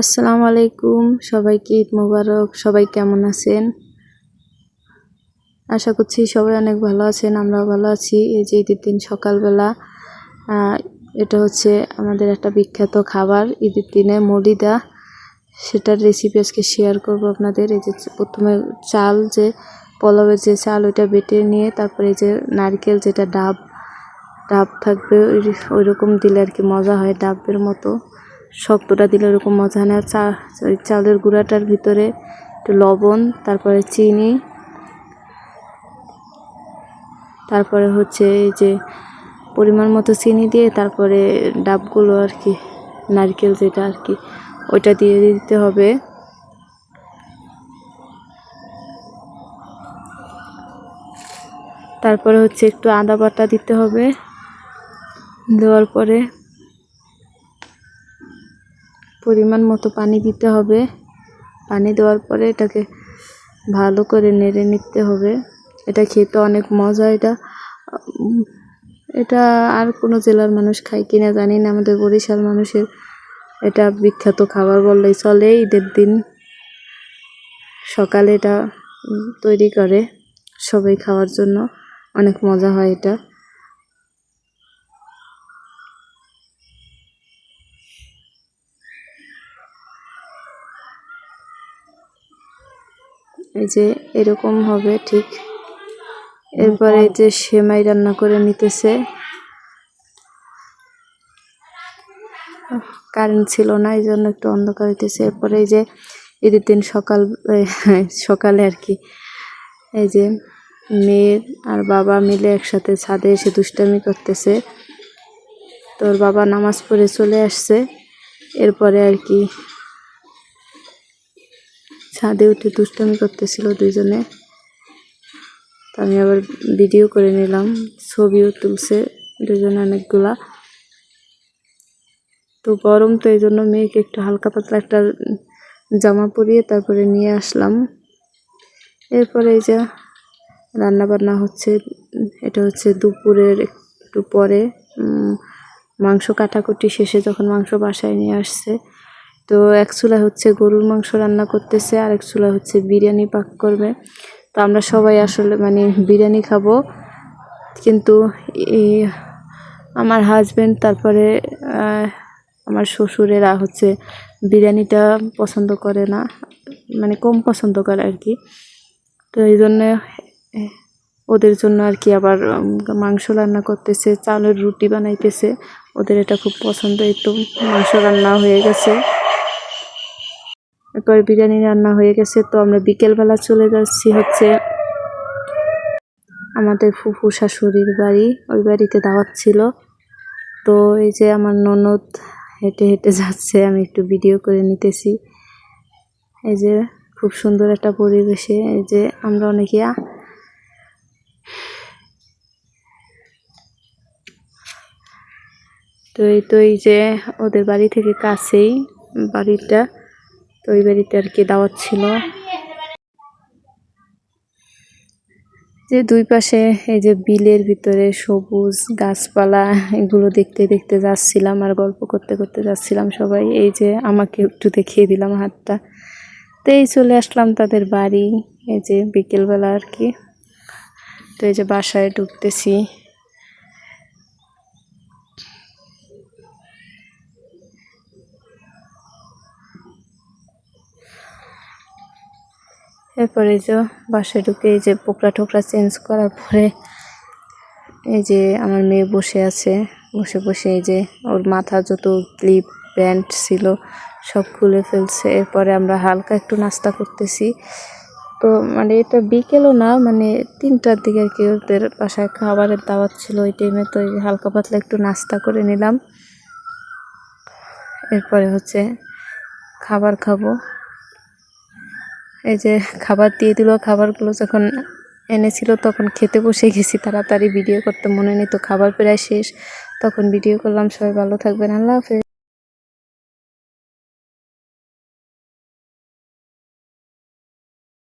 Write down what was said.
আসসালামু আলাইকুম। সবাইকে ঈদ মুবারক? সবাই কেমন আছেন? আশা করছি সবাই অনেক ভালো আছেন, আমরাও ভালো আছি। এই যে ঈদের দিন সকালবেলা এটা হচ্ছে আমাদের একটা বিখ্যাত খাবার, ঈদের দিনে মলিদা সেটার রেসিপি আজকে শেয়ার করব আপনাদের। এই যে প্রথমে চাল যে পলাবের যে চাল, ওইটা বেটে নিয়ে তারপরে এই যে নারকেল যেটা ডাব ডাব থাকবে, ওই রকম দিলে আর কি মজা হয় ডাবের মতো। শক্তটা দিলে ওরকম মজা না। চা চালের গুঁড়াটার ভিতরে একটু লবণ, তারপরে চিনি, তারপরে হচ্ছে এই যে পরিমাণ মতো চিনি দিয়ে তারপরে ডাবগুলো আর কি, নারকেল যেটা আর কি, ওইটা দিয়ে দিতে হবে। তারপরে হচ্ছে একটু আদা বাটা দিতে হবে দেওয়ার পরে পরিমাণ মতো পানি দিতে হবে। পানি দেওয়ার পরে এটাকে ভালো করে নেড়ে নিতে হবে। এটা খেতে অনেক মজা এটা। এটা আর কোনো জেলার মানুষ খায় কিনা জানি না। আমাদের বরিশাল মানুষের এটা বিখ্যাত খাবার বললেই চলে ঈদের দিন। সকালে এটা তৈরি করে সবাই খাওয়ার জন্য। অনেক মজা হয় এটা। এই যে এরকম হবে ঠিক। এরপরে যে সেমাই রান্না করে নিতেছে। কারেন্ট ছিল না এই জন্য একটু অন্ধকার হইতেছে। এরপরে এই যে ঈদের দিন সকাল সকালে আর কি এই যে মেয়ের আর বাবা মিলে একসাথে ছাদে এসে দুষ্টামি করতেছে। তোর বাবা নামাজ পড়ে চলে আসছে। এরপরে আর কি ছাদে উঠে দুষ্টামি করতেছিল দুইজনে। আমি আবার ভিডিও করে নিলাম, ছবিও তুলছে দুজনে অনেকগুলা। তো গরম তো এই জন্য মেয়েকে একটু হালকা পাতলা একটা জামা পরিয়ে তারপরে নিয়ে আসলাম। এরপরে এই যে রান্না বান্না হচ্ছে, এটা হচ্ছে দুপুরের একটু পরে মাংস কাটাকুটি শেষে যখন মাংস বাসায় নিয়ে আসছে তো এক চুলা হচ্ছে গরুর মাংস রান্না করতেছে আর এক চুলা হচ্ছে বিরিয়ানি পাক করবে। তো আমরা সবাই আসলে মানে বিরিয়ানি খাব। কিন্তু এই আমার হাজব্যান্ড তারপরে আমার শ্বশুরেরা হচ্ছে বিরিয়ানিটা পছন্দ করে না মানে কম পছন্দ করে আর কি। তো এই জন্য, ওদের জন্য আর কি আবার মাংস রান্না করতেছে চালের রুটি বানাইতেছে। ওদের এটা খুব পছন্দ একটু মাংস রান্না হয়ে গেছে। এরপর বিরিয়ানি রান্না হয়ে গেছে, তো আমরা বিকেলবেলা চলে যাচ্ছি হচ্ছে আমাদের ফুফু শাশুড়ির বাড়ি, ওই বাড়িতে দাওয়াত ছিল। তো এই যে আমার ননদ হেঁটে হেঁটে যাচ্ছে, আমি একটু ভিডিও করে নিতেছি। এই যে খুব সুন্দর একটা পরিবেশে, এই যে আমরা অনেকে তো এই তো এই যে ওদের বাড়ি থেকে কাছেই বাড়িটা। তো ওই বাড়িতে আর কি দাওয়াত ছিল। যে দুই পাশে এই যে বিলের ভিতরে সবুজ গাছপালা, এগুলো দেখতে দেখতে যাচ্ছিলাম আর গল্প করতে করতে যাচ্ছিলাম সবাই। এই যে আমাকে একটু দেখিয়ে দিলাম হাতটা। তো এই চলে আসলাম তাদের বাড়ি, এই যে বিকেলবেলা আর কি। তো এই যে বাসায় ঢুকতেছি। এরপরে যে বাসায় ঢুকে এই যে পোকরা টোকরা চেঞ্জ করার পরে এই যে আমার মেয়ে বসে আছে, বসে বসে এই যে ওর মাথা যত ক্লিপ প্যান্ট ছিল সব খুলে ফেলছে। এরপরে আমরা হালকা একটু নাস্তা করতেছি। তো মানে এটা বিকেলও না মানে তিনটার দিকে আর কি ওদের বাসায় খাবারের দাওয়াত ছিল ওই টাইমে তো হালকা পাতলা একটু নাস্তা করে নিলাম। এরপরে হচ্ছে খাবার খাব। এই যে খাবার দিয়ে দিল, খাবারগুলো যখন এনেছিল তখন খেতে বসে গেছি, তাড়াতাড়ি ভিডিও করতে মনে নেই তো খাবার প্রায় শেষ। তখন ভিডিও করলাম, সবাই ভালো থাকবেন, আল্লাহ হাফেজ।